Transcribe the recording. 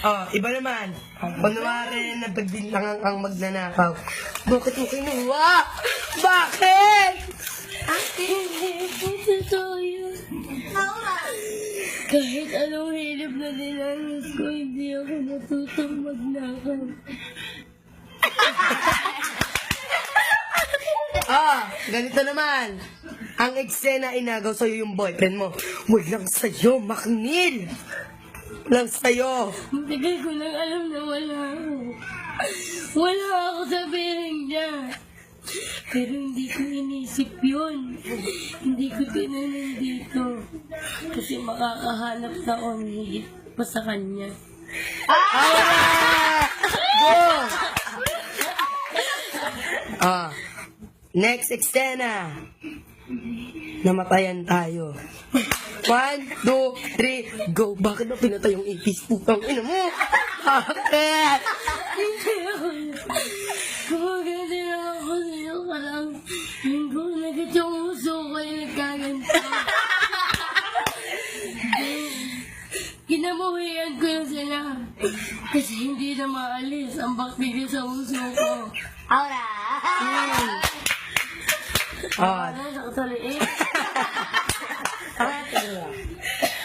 Oh, iba naman. Kunwari na pagbintangan ang magnanakaw. Bakit mo kinuha? Bakit? Hindi po totoo yun. Kahit anong hilip na dinanas ko, hindi ako natutong magnakaw. Ah, ganito naman. Ang eksena inagaw sa'yo yung boyfriend mo. Walang sa'yo, Maknil. Walang sa'yo. Tagal ko nang alam na wala ako. Wala ako sa piling niya. Pero hindi ko inisip yun. Hindi ko tinanin dito. Kasi makakahanap na higit pa sa kanya. Ah! Go! Ah, next eksena. Namatayan tayo. One, two, three, go. Bakit ba pinatay yung ipis? Putang ina mo. Bakit? Hindi ako Kumaganda lang ako sa'yo ka lang. Hindi ko nagit yung uso ko yung nagkaganto. Kinamuhian ko na sila. Kasi hindi na maalis ang bakterya sa uso ko. Ahora. Hmm. Ah, Ano sa kataliin? ah, 你才是